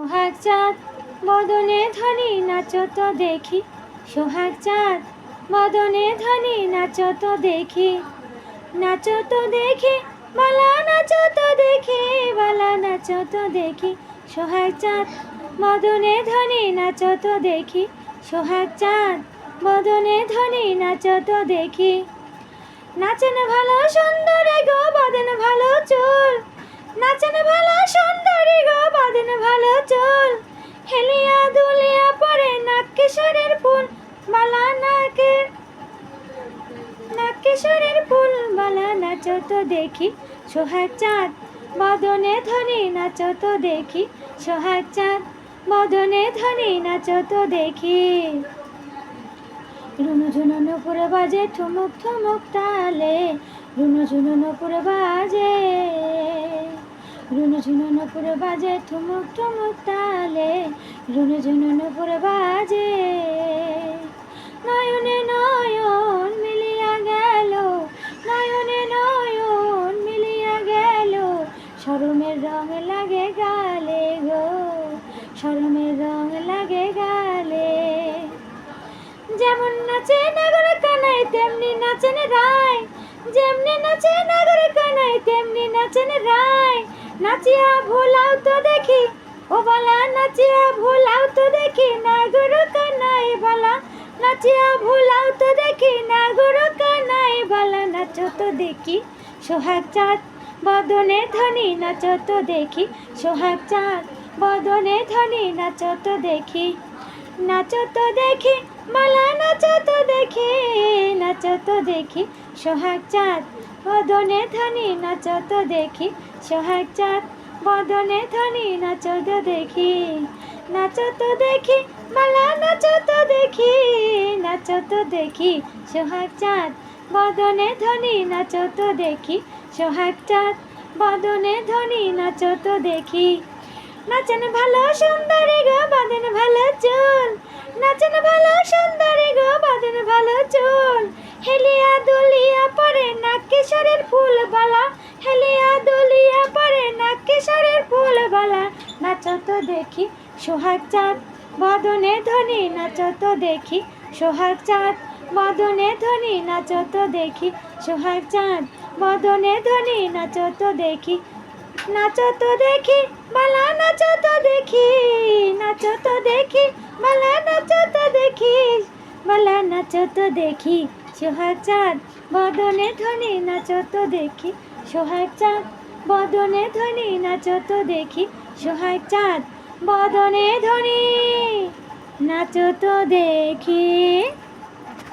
সোহাগ চাঁদ বদনে ধনী নাচো তো দেখি। সোহাগ চাঁদ বদনে ধনী নাচো তো দেখি। নাচো তো দেখি, বালা নাচো তো দেখি, বালা নাচো তো দেখি। সোহাগ চাঁদ বদনে ধনী নাচো তো দেখি। সোহাগ চাঁদ বদনে ধনী নাচো তো দেখি। নাচেন ভালো সুন্দরী গো, বাঁধেন ভালো চুল। নাচেন ভালো সুন্দরী গো ভালো চুল হেলিয়া দুলিয়া পরে নাক কিশোরের ফুল, বালা নাক কিশোরের ফুল, বালা নাচো তো দেখি, সোহাগ চাঁদ, বদনে ধনী নাচো তো দেখি, সোহাগ চাঁদ, বদনে ধনী নাচো তো দেখি। রুনু ঝুনু নুপুরে বাজে, ঠুমুক ঠুমুক তালে, রুনু ঝুনু নুপুরে বাজে। রুনু ঝুনু নুপুরে বাজে ঠুমুক ঠুমুক তালে। রুনু ঝুনু নুপুরে বাজে। নয়নে নয়ন মিলিয়া গেল, নয়নে নয়ন মিলিয়া গেল। সরমের রং লাগে গালে গো সরমের রং লাগে গালে। যেমন নাচে নাগরে কানাই তেমনি নাচেন রায়। যেমনি নাচে নাগরে কানাই তেমনি নাচেন রায়। নাচিয়া ভোলাও তো দেখি, ও বালা নাচিয়া ভোলাও তো দেখি নাগর কানাই বালা। নাচিয়া ভোলাও তো দেখি নাগর কানাই বালা। নাচো তো দেখি, সোহাগ চাঁদ বদনে ধনী, নাচো তো দেখি, সোহাগ চাঁদ বদনে ধনী, নাচো তো দেখি। নাচো তো দেখি, মালা নাচো তো নাচো তো দেখি, সোহাগ চাঁদ, বদনে ধনী নাচো তো দেখি, সোহাগ চাঁদ, বদনে ধনী নাচো তো দেখি, নাচো তো দেখি, মালা নাচো তো দেখি, নাচো তো দেখি, সোহাগ চাঁদ, বদনে ধনী নাচো তো দেখি, সোহাগ চাঁদ, বদনে ধনী নাচো তো দেখি, নাচেন ভালো সুন্দরী গো, বাঁধেন ভালো চুল, নাচেন ভালো সুন্দরী বাঁধেন ভালো চুল। হেলিয়া দুলিয়া পরে নাক কিশোরের ফুল বালা হেলিয়া দুলিয়া পরে নাক কিশোরের ফুল বালা নাচো তো দেখি সোহাগ চাঁদ। বদনে ধনী, নাচো তো দেখি সোহাগ চাঁদ। বদনে ধনী, নাচো তো দেখি সোহাগ চাঁদ। বদনে ধনী, নাচো তো দেখি, নাচো তো দেখি বালা নাচো তো দেখি, নাচো তো দেখি বালা নাচো বালা নাচো তো দেখি, সোহাগ চাঁদ, বদনে ধ্বনি নাচো তো দেখি, সোহাগ চাঁদ, বদনে ধ্বনি নাচো তো দেখি, সোহাগ চাঁদ, বদনে ধ্বনি নাচো তো দেখি।